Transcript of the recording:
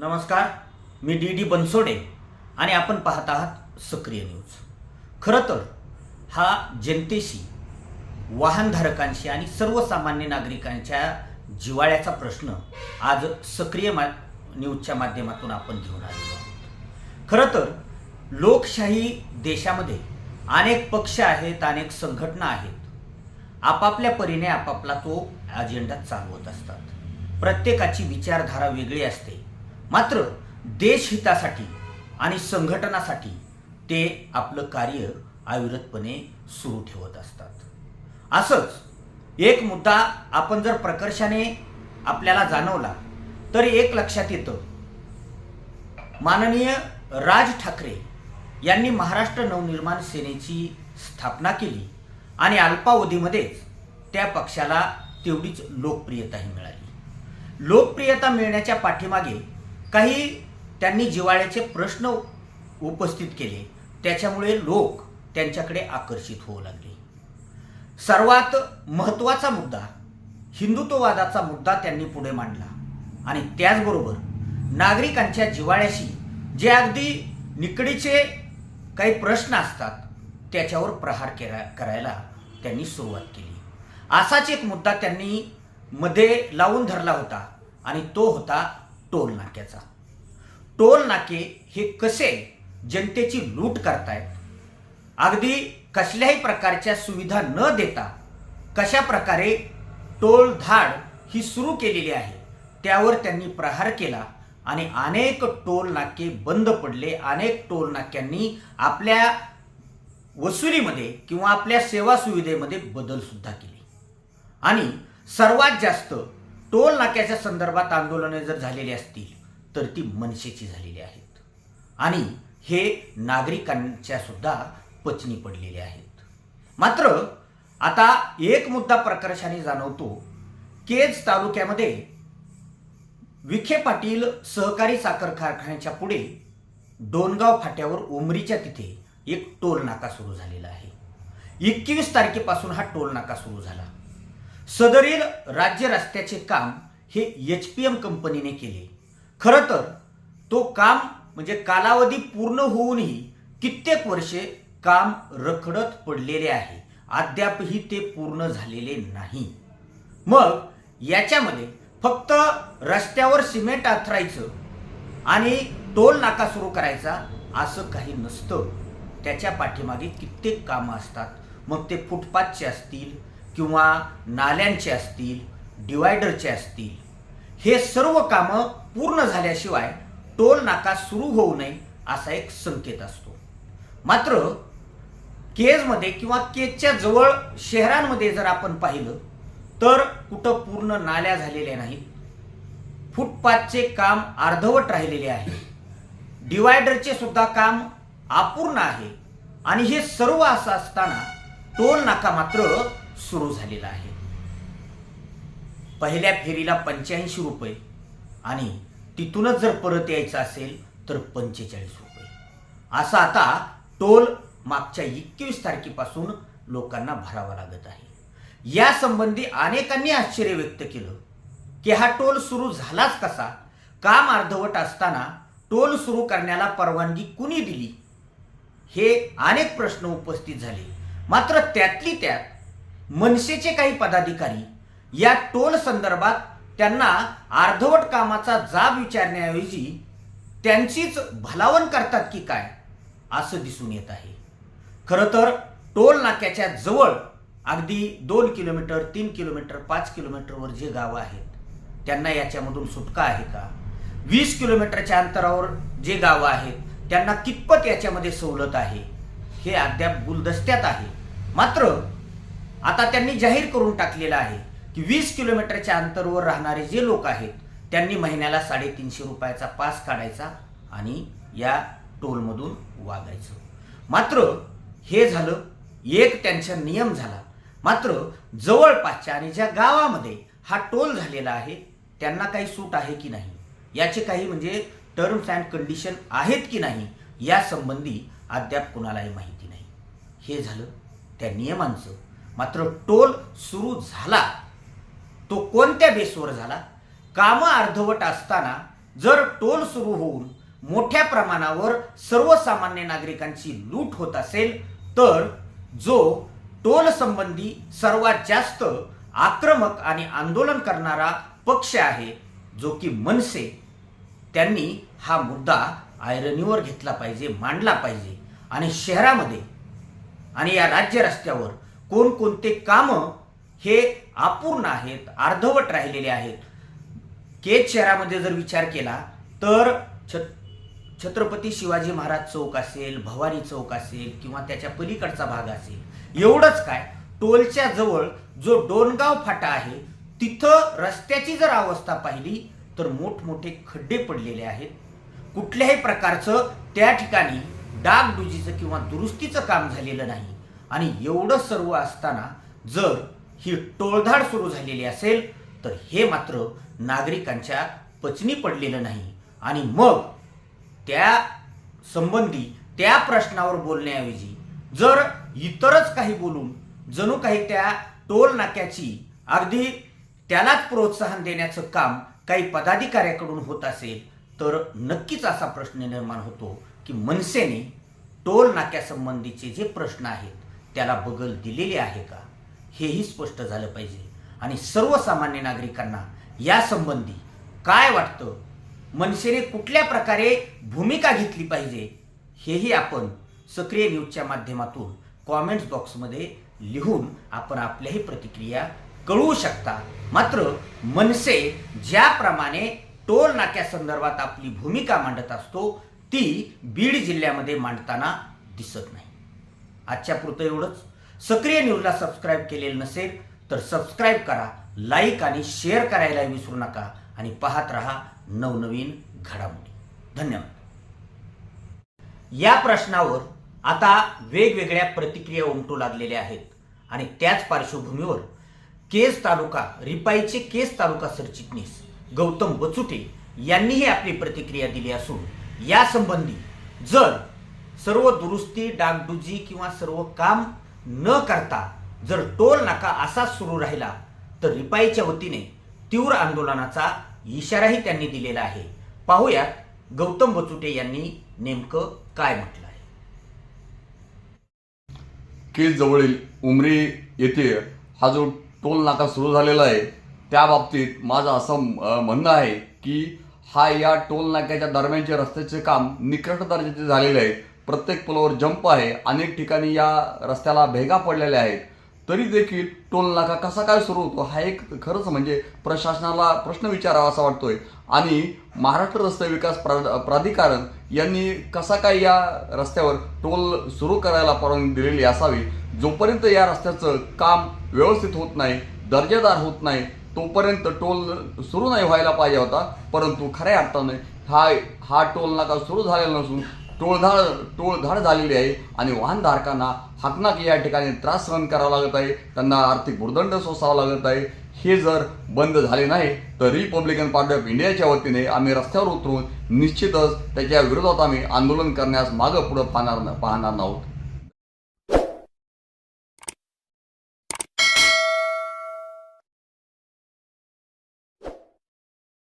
नमस्कार मी D D Bansode आणि आपण पाहत आहात सक्रिय न्यूज. खरं तर हा जनतेशी वाहनधारकांशी आणि सर्वसामान्य नागरिकांच्या जिवाळ्याचा प्रश्न आज सक्रिय मा न्यूजच्या माध्यमातून आपण घेऊन आलेलो आहोत. खरं तर लोकशाही देशामध्ये अनेक पक्ष आहेत अनेक संघटना आहेत. आपापल्या परीने आपापला तो अजेंडा चालवत असतात. प्रत्येकाची विचारधारा वेगळी असते. मात्र देशहितासाठी आणि संघटनासाठी ते आपलं कार्य अविरतपणे सुरू ठेवत असतात. असंच एक मुद्दा आपण जर प्रकर्षाने आपल्याला जाणवला तर एक लक्षात येतं. माननीय राज ठाकरे यांनी महाराष्ट्र नवनिर्माण सेनेची स्थापना केली आणि अल्पावधीमध्येच त्या पक्षाला तेवढीच लोकप्रियताही मिळाली. लोकप्रियता मिळण्याच्या पाठीमागे काही त्यांनी जिवाळ्याचे प्रश्न उपस्थित केले. त्याच्यामुळे लोक त्यांच्याकडे आकर्षित होऊ लागले. सर्वात महत्त्वाचा मुद्दा हिंदुत्ववादाचा मुद्दा त्यांनी पुढे मांडला. आणि त्याचबरोबर नागरिकांच्या जिवाळ्याशी जे अगदी निकडीचे काही प्रश्न असतात त्याच्यावर प्रहार केला करायला त्यांनी सुरुवात केली. असाच एक मुद्दा त्यांनी मध्ये लावून धरला होता आणि तो होता टोल नाक्याचा. टोल नाके हे कसे जनतेची लूट करतायत? अगदी कसल्याही प्रकारच्या सुविधा न देता कशा प्रकारे टोल धाड ही सुरू केलेली आहे त्यावर त्यांनी प्रहार केला आणि अनेक टोल नाके बंद पडले. अनेक टोल नाक्यांनी आपल्या वसुलीमध्ये किंवा आपल्या सेवा सुविधेमध्ये बदल सुद्धा केले. आणि सर्वात जास्त टोल नाक्याच्या संदर्भात आंदोलने जर झालेली असतील तर ती मनसेची झालेली आहेत. आणि हे नागरिकांच्या सुद्धा पचनी पडलेले आहेत. मात्र आता एक मुद्दा प्रकर्षाने जाणवतो. केज तालुक्यामध्ये विखे पाटील सहकारी साखर कारखान्याच्या पुढे डोनगाव फाट्यावर उमरीच्या तिथे एक टोल नाका सुरू झालेला आहे. एकवीस तारखेपासून हा टोल नाका सुरू झाला. सदरील राज्य रस्त्याचे काम हे एच पी एम कंपनीने केले. खरं तर तो काम म्हणजे कालावधी पूर्ण होऊनही कित्येक वर्षे काम रखडत पडलेले आहे. अद्यापही ते पूर्ण झालेले नाही. मग याच्यामध्ये फक्त रस्त्यावर सिमेंट आथरायचं आणि टोल नाका सुरू करायचा असं काही नसतं. त्याच्या पाठीमागे कित्येक कामं असतात. मग ते फुटपाथचे असतील किंवा नाल्यांचे असतील डिवायडरचे असतील हे सर्व कामं पूर्ण झाल्याशिवाय टोल नाका सुरू होऊ नये असा एक संकेत असतो. मात्र केजमध्ये किंवा केजच्या जवळ शहरांमध्ये जर आपण पाहिलं तर कुठं पूर्ण नाल्या झालेल्या नाहीत. फुटपाथचे काम अर्धवट राहिलेले आहे. डिवायडरचे सुद्धा काम अपूर्ण आहे. आणि हे सर्व असं असताना टोल नाका मात्र सुरू झालेला आहे. पहिल्या फेरीला पंच्याऐंशी रुपये आणि तिथूनच जर परत यायचं असेल तर पंचेचाळीस रुपये. असा आता टोल मागच्या एकवीस तारखेपासून लोकांना भरावा लागत आहे. या संबंधी अनेकांनी आश्चर्य व्यक्त केलं की हा टोल सुरू झालाच कसा? काम अर्धवट असताना टोल सुरू करण्याला परवानगी कुणी दिली? हे अनेक प्रश्न उपस्थित झाले. मात्र त्यातली त्यात मनसेचे काही पदाधिकारी या टोल संदर्भात त्यांना अर्धवट कामाचा जाब विचारण्याऐवजी त्यांचीच भलावण करतात की काय असं दिसून येत आहे. खरं तर टोल नाक्याच्या जवळ अगदी दोन किलोमीटर तीन किलोमीटर पाच किलोमीटरवर जे गावं आहेत त्यांना याच्यामधून सुटका आहे का? वीस किलोमीटरच्या अंतरावर जे गावं आहेत त्यांना कितपत याच्यामध्ये सवलत आहे? हे अद्याप गुलदस्त्यात आहे. मात्र आता त्यांनी जाहीर करून टाकलेलं आहे की वीस किलोमीटरच्या अंतरावर राहणारे जे लोक आहेत त्यांनी महिन्याला साडेतीनशे रुपयाचा पास काढायचा आणि या टोलमधून वागायचं. मात्र हे झालं एक त्यांचा नियम झाला. मात्र जवळपासच्या आणि ज्या गावामध्ये हा टोल झालेला आहे त्यांना काही सूट आहे की नाही? याचे काही म्हणजे टर्म्स अँड कंडिशन आहेत की नाही या संबंधी अद्याप कुणालाही माहिती नाही. हे झालं त्या नियमांचं. मात्र टोल सुरू झाला. तो कोणत्या बेसवर झाला? कामं अर्धवट असताना जर टोल सुरू होऊन मोठ्या प्रमाणावर सर्वसामान्य नागरिकांची लूट होत असेल तर जो टोल संबंधी सर्वात जास्त आक्रमक आणि आंदोलन करणारा पक्ष आहे जो की मनसे त्यांनी हा मुद्दा आयरनीवर घेतला पाहिजे मांडला पाहिजे. आणि शहरामध्ये आणि या राज्य रस्त्यावर कोणकोणते कामं हे अपूर्ण आहेत अर्धवट राहिलेले आहेत. केज शहरामध्ये जर विचार केला तर छत छत्रपती शिवाजी महाराज चौक असेल भवानी चौक असेल किंवा त्याच्या पलीकडचा भाग असेल एवढंच काय टोलच्या जवळ जो डोनगाव फाटा आहे तिथं रस्त्याची जर अवस्था पाहिली तर मोठमोठे खड्डे पडलेले आहेत. कुठल्याही प्रकारचं त्या ठिकाणी डागडुजीचं किंवा दुरुस्तीचं काम झालेलं नाही. आणि एवढं सर्व असताना जर ही टोळधाड सुरू झालेली असेल तर हे मात्र नागरिकांच्या पचनी पडलेलं नाही. आणि मग त्या संबंधी त्या प्रश्नावर बोलण्याऐवजी जर इतरच काही बोलून जणू काही त्या टोल नाक्याची अगदी त्यालाच प्रोत्साहन देण्याचं काम काही पदाधिकाऱ्याकडून होत असेल तर नक्कीच असा प्रश्न निर्माण होतो की मनसेने टोल नाक्यासंबंधीचे जे प्रश्न आहेत त्याला बगल दिलेले आहे का? हेही स्पष्ट झालं पाहिजे. आणि सर्वसामान्य नागरिकांना यासंबंधी काय वाटतं? मनसेने कुठल्या प्रकारे भूमिका घेतली पाहिजे? हेही आपण सक्रिय न्यूजच्या माध्यमातून कॉमेंट्स बॉक्समध्ये लिहून आपण आपल्याही प्रतिक्रिया कळवू शकता. मात्र मनसे ज्याप्रमाणे टोल नाक्यासंदर्भात आपली भूमिका मांडत असतो ती बीड जिल्ह्यामध्ये मांडताना दिसत नाही. आजच्या पुरतं एवढंच. सक्रिय न्यूजला सबस्क्राईब केलेलं नसेल तर सबस्क्राईब करा लाईक आणि शेअर करायला विसरू नका आणि पाहत रहा नवनवीन घडामोडी. धन्यवाद. या प्रश्नावर आता वेगवेगळ्या प्रतिक्रिया उमटू लागलेल्या आहेत आणि त्याच पार्श्वभूमीवर केस तालुका रिपाईचे केस तालुका सरचिटणीस गौतम बचुटे यांनीही आपली प्रतिक्रिया दिली असून यासंबंधी जर सर्व दुरुस्ती डागडुजी किंवा सर्व काम न करता जर टोल नाका असाच सुरू राहिला तर रिपाईच्या वतीने तीव्र आंदोलनाचा इशाराही त्यांनी दिलेला आहे. पाहूयात गौतम बचुटे यांनी नेमकं काय म्हटलं आहे केज जवळील उमरी येथे हा जो टोल नाका सुरू झालेला आहे त्या बाबतीत माझं असं म्हणणं आहे की हा या टोल नाक्याच्या दरम्यानचे रस्त्याचे काम निकट दर्जाचे झालेले आहे. प्रत्येक पुलावर जंप आहे. अनेक ठिकाणी या रस्त्याला भेगा पडलेल्या आहेत. तरी देखील टोल नाका कसा काय सुरू होतो? हा एक खरंच म्हणजे प्रशासनाला प्रश्न विचारावा असा वाटतोय. आणि महाराष्ट्र रस्ते विकास प्रा प्राधिकरण यांनी कसा काय या रस्त्यावर टोल सुरू करायला परवानगी दिलेली असावी? जोपर्यंत या रस्त्याचं काम व्यवस्थित होत नाही दर्जेदार होत नाही तोपर्यंत टोल सुरू नाही व्हायला पाहिजे होता. परंतु खऱ्या अर्थाने हा हा टोल नाका सुरू झालेला नसून टोळधाड टोळधाड झालेली आहे आणि वाहनधारकांना हातनाक या ठिकाणी त्रास सहन करावा लागत आहे. त्यांना आर्थिक भुर्दंड सोसावा लागत आहे. हे जर बंद झाले नाही तर रिपब्लिकन पार्टी ऑफ इंडियाच्या वतीने आम्ही रस्त्यावर उतरून निश्चितच त्याच्या विरोधात आम्ही आंदोलन करण्यास मागं पुढं पाहणार पाहणार नाहोत.